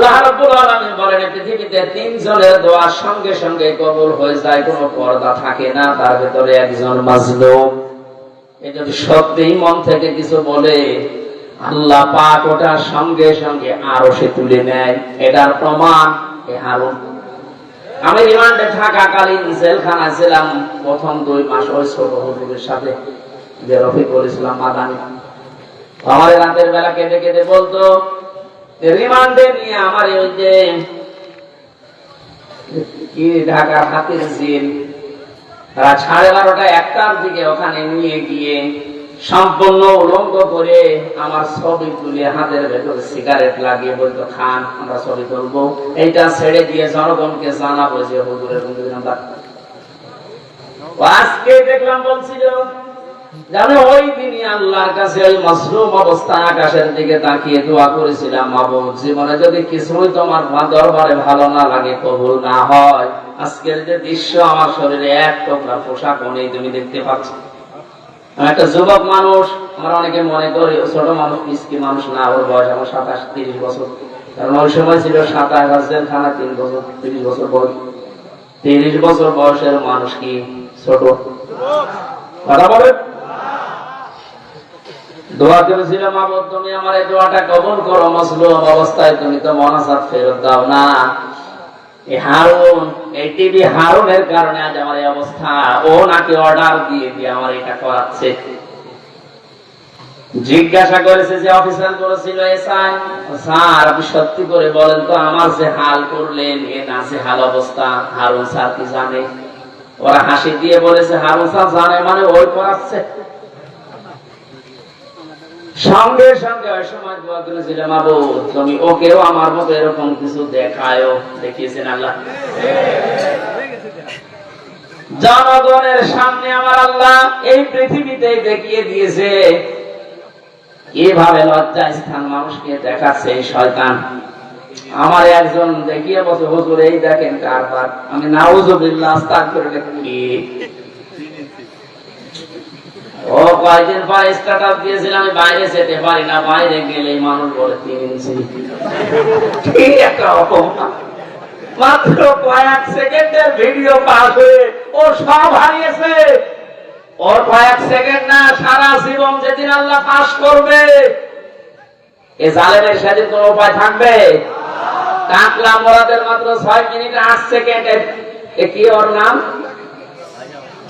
আল্লাহ রাব্বুল আলামিন বলেন পৃথিবীতে তিনজনের দোয়া সঙ্গে সঙ্গে কবুল হয়ে যায়, কোনো পর্দা থাকে না, তার ভিতরে একজন মাজলুম। এ যদি সত্যিই মন থেকে কিছু বলে, আল্লাহ পাক ওটা সঙ্গে সঙ্গে আরও সে তুলে নেয়, এটার প্রমাণ এ হারুন। আমি রিমান্ডে থাকাকালীন জেলখানায় ছিলাম, প্রথম দুই মাস ওই ছোট হুজুরের সাথে, যে রফিকুল ইসলাম মাদানি। আমার রাতের বেলা কেঁদে কেঁদে বলতো নিয়ে আমার ওই যে হাতের সাড়ে বারোটা একটার দিকে ওখানে নিয়ে গিয়ে সম্পূর্ণ উলঙ্গ করে আমার ছবি তুলে হাতের সিগারেট লাগিয়ে বলতো, খান, আমরা ছবি তুলবো। এইটা ছেড়ে দিয়ে জনগণকে জানাব যে হুজুরের আজকে দেখলাম বলছিল জানো ওই দিনই আল্লাহর কাছে ওই মাসরুম অবস্থায় আকাশের দিকে তাকিয়ে দোয়া করেছিলাম মাবুদ জীবনে যদি কিছুই তোমার দরবারে ভালো না লাগে, কবুল না হয়। আজকের যে দৃশ্য, আমার শরীরে এক টুকরা পোশাক নেই, তুমি দেখতে পাচ্ছ। একটা যুবক মানুষ, আমরা অনেকে মনে করি ছোট মানুষ, মিসকি মানুষ না, ওর বয়স আমার সাতাশ, তিরিশ বছর। কারণ ওই সময় ছিল সাতাশ হাজার খানা তিন বছর, তিরিশ বছর বয়স। তিরিশ বছর বয়সের মানুষ কি ছোট? কথা বলেন। দোয়া করেছিলাম আবার তুমি আমার এই দোয়াটা করো, মসলুম অবস্থায় তুমি তো ফেরত দাও না। জিজ্ঞাসা করেছে যে অফিসার করেছিল সত্যি করে বলেন তো, আমার যে হাল করলেন, এ না যে হাল অবস্থা? হারুন স্যার কি জানে? ওরা হাসি দিয়ে বলেছে, হারুন স্যার জানে মানে ওই করাচ্ছে। সঙ্গে সঙ্গে ওই তুমি ওকেও আমার মতো এরকম কিছু দেখায়ও। দেখিয়েছেন আল্লাহ। জনগণের সামনে আমার আল্লাহ এই পৃথিবীতে দেখিয়ে দিয়েছে কীভাবে লজ্জা স্থান মানুষকে দেখাচ্ছে শয়তান। আমার একজন দেখিয়ে বসে, হুজুর, এই দেখেন কারবার। আমি, নাউজুবিল্লাহ, আস্তাগফিরুল্লাহ কি ও কয়েকদিন পরে দিয়েছিলাম, আমি বাইরে যেতে পারি না, বাইরে গেলে মানুষ বলে তিন ইঞ্চি। মাত্র কয়েক সেকেন্ডের ভিডিও পাস হয়ে ও সব হারিয়েছে। ওর কয়েক সেকেন্ড না, সারা জীবন যেদিন আল্লাহ পাস করবে, এ জালেমের সেদিন কোন উপায় থাকবে? টাকলা মোরাদের মাত্র ছয় মিনিট আট সেকেন্ড কি ওর নাম?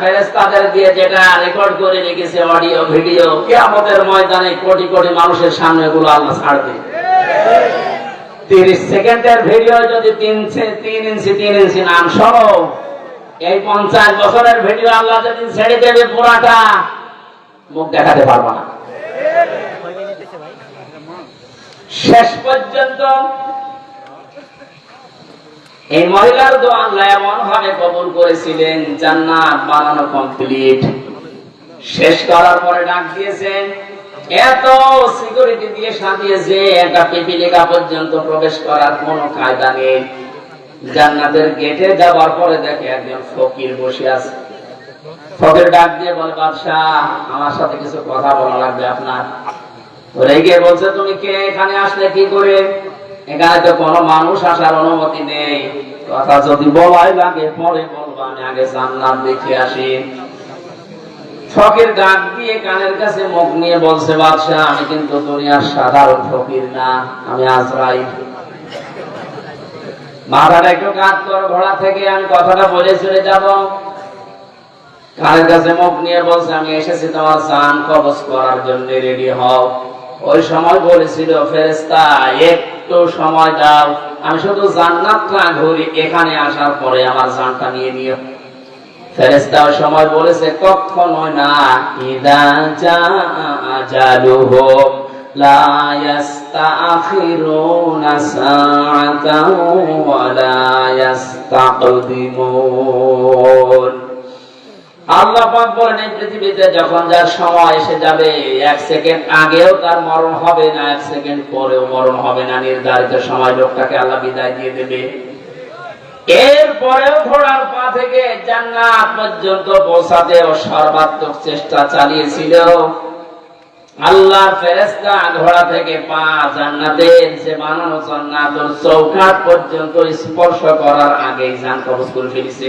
ফেরেস্তাদের দিয়ে যেটা রেকর্ড করে রেখেছে অডিও ভিডিও কিয়ামতের ময়দানে কোটি কোটি মানুষের সামনে আল্লাহ এই পঞ্চাশ বছরের ভিডিও আল্লাহ ছেড়ে দেবে মুখ দেখাতে পারব না। শেষ পর্যন্ত এই মহিলার দোয়া আল্লাহ এমন ভাবে কবুল করেছিলেন, জান্নাত বানানো কমপ্লিট শেষ করার পরে ডাক দিয়েছেন, এত সিকিউরিটি দিয়ে সাজিয়েছে, একটা পিপিলিকা পর্যন্ত প্রবেশ করার কোনো কায়দা নেই। জান্নাতের গেটে যাবার পরে দেখে একজন ফকির বসে আছে। ফকির ডাক দিয়ে বলে, বাদশাহ, আমার সাথে কিছু কথা বলা লাগবে আপনার। রেগে বলছে তুমি? কে এখানে আসলে কি করে? এখানে তো কোনো মানুষ আসার অনুমতি নেই। কথা যদি বলাই লাগে, পরে বলব, আমি আগে জান্নাত দেখে আসি। দিয়ে কানের কাছে মুখ নিয়ে বলছে, বাদশাহ, আমি কিন্তু দুনিয়ার সাধারণ ফকির না, আমি মাথাটা একটু কাজ করো, ঘোড়া থেকে আমি কথাটা বলে চলে যাব। কানের কাছে মুখ নিয়ে বলছে, আমি এসেছি তোমার জান কবজ করার জন্য, রেডি হও। ওই সময় বলেছিল ফেরেস্তা একটু সময় দাও। আমি শুধু জান্নাতটা ঘুরি এখানে আসার পরে আমার জানটা নিয়ে নিও। ফেরেস্তা ওই সময় বলেছে কখনো না। ইদা জা আজালুহুম লা ইয়াস্তাখিরুনা সাআতাও আল্লাহ পাক বলেন, এই পৃথিবীতে যখন যার সময় এসে যাবে, এক সেকেন্ড আগেও তার মরণ হবে না, এক সেকেন্ড পরেও মরণ হবে না। নির্ধারিত সময় লোকটাকে আল্লাহ বিদায় দিয়ে দেবে। এরপরেও ঘোড়ার পা থেকে জান্নাত পর্যন্ত পৌঁছাতে ও সর্বাত্মক চেষ্টা চালিয়েছিল। আল্লাহ ফেরেস্তা ঘোড়া থেকে পা বানানো জান্নাতুল চৌকাট পর্যন্ত স্পর্শ করার আগেই জান কবজ করে ফেলেছে।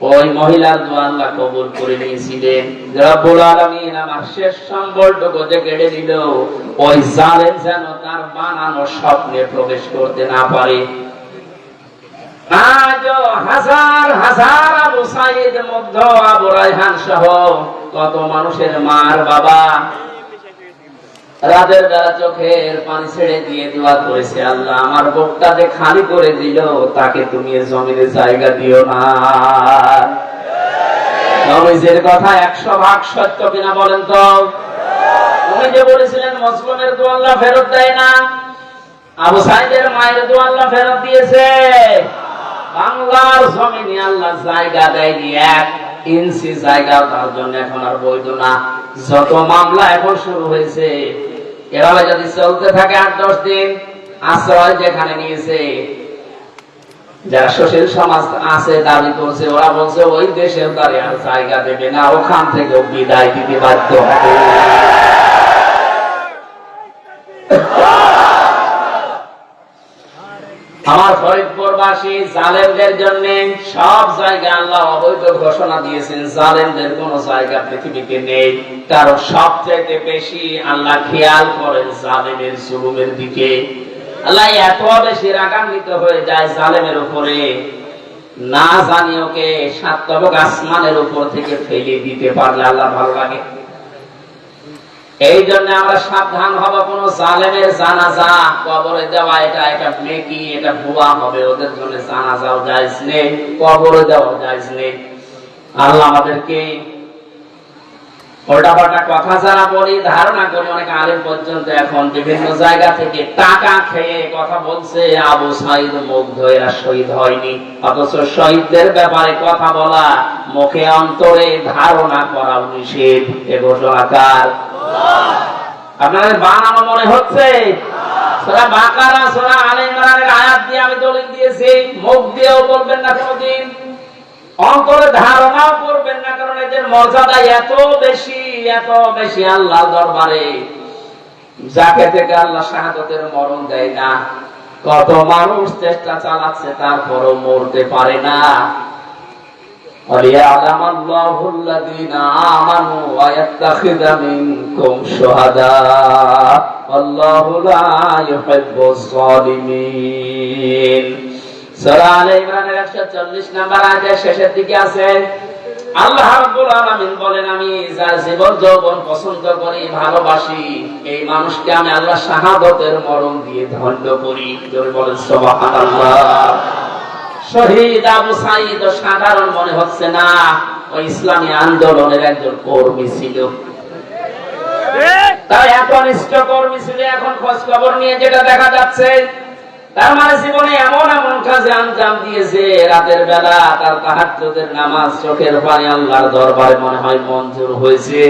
ওই মহিলার কবুল করে নিয়েছিলেন। রব্বুল আলামিন আমার শেষ কেড়ে দিল ওই জালেম যেন তার বানানো স্বপ্নে প্রবেশ করতে না পারে। আজও হাজার হাজার আবু সাইদ মধ্য আবু রায়হান সহ কত মানুষের মার বাবা রাতের বেলা চোখের পানি ছেড়ে দিয়ে দোয়া করেছে আল্লাহ, আমার বুকটা যে খালি করে দিল, তাকে তুমি জমিনে জায়গা দিও না। দেয়নি, এক ইঞ্চি জায়গা তার জন্য এখন আর বৈধ না। যত মামলা এখন শুরু হয়েছে এভাবে যদি চলতে থাকে আট, দশ দিন, আশ্রয় যেখানে নিয়েছে। যারা সুশীল সমাজ আছে, দাবি করছে, ওরা বলছে, ওই দেশের তারে আর জায়গা দেবে না, ওখান থেকে বিদায় দিতে বাধ্য হবে। আমার ফরিদপুরবাসী জালেমদের জন্য সব জায়গা আল্লাহ অবৈধ ঘোষণা দিয়েছেন, জালেমদের কোন জায়গা পৃথিবীতে নেই। কারণ সবচেয়ে বেশি আল্লাহ খেয়াল করেন জালেমের জুলুমের দিকে। আল্লাহ এত বেশি রাগান্বিত হয়ে যায় জালেমের উপরে। না জানি ওকে সাত তবক আসমানের উপর থেকে ফেলে দিতে পারলে আল্লাহ ভালো লাগে। এই জন্য আমরা সাবধান হব, কোন জালেমের জানাজা, কবরে দেওয়া, এটা এটা নেকি, এটা ভুয়া হবে, ওদের জন্য জানাজাও জায়জ নেই, কবরে দেওয়া জায়জ নেই। আল্লাহ আমাদেরকে পাল্টা কথা যারা বলি, ধারণা করি, অনেক পর্যন্ত এখন বিভিন্ন জায়গা থেকে টাকা খেয়ে কথা বলছে, আবু সাইদ মুগ্ধ, এরা শহীদ হয়নি। অথচ শহীদদের ব্যাপারে কথা বলা, মুখে অন্তরে ধারণা করা নিষেধ। এ ঘোষণাকার আপনাদের বানানো মনে হচ্ছে? বাকারা আয়াত দিয়ে আমি দলিল দিয়েছি। মুখ দিয়েও বলবেন না ধারণাও করবেন না, কারণ এদের মর্যাদা এত বেশি এত বেশি আল্লাহ দরবারে। যাকে থেকে আল্লাহ শাহাদতের মরণ দেয় না, কত মানুষ চেষ্টা চালাচ্ছে, তারপরও মরতে পারে না। وليعلم الله الذين آمنوا ويتخذ منكم شهداء والله لا يحب الظالمين সূরা আলে ইমরানের 140 নাম্বার আয়াতের শেষের দিকে আছে আল্লাহ রাব্বুল আলামিন বলেন আমি যার জীবন যৌবন পছন্দ করি ভালোবাসি এই মানুষকে আমি আল্লাহ শাহাদতের মরণ দিয়ে ধন্য করি জোরে বলেন সুবহানাল্লাহ শহীদ আবু সাইদ সাধারণ মনে হচ্ছে না ওই ইসলামী আন্দোলনের একজন কর্মী ছিল। তার এত নিষ্ঠ কর্মী ছিল, এখন খোঁজ খবর নিয়ে যেটা দেখা যাচ্ছে, তার মানে জীবনে এমন এমন কাজে আঞ্জাম দিয়েছে, রাতের বেলা তার তাহাজ্জুদের নামাজ চোখের পানি আল্লাহর দরবারে মনে হয় মঞ্জুর হয়েছে।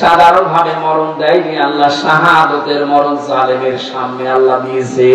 সাধারণ ভাবে মরণ দেয়নি আল্লাহ, শাহাদতের মরণ জালেমের সামনে আল্লাহ দিয়েছে।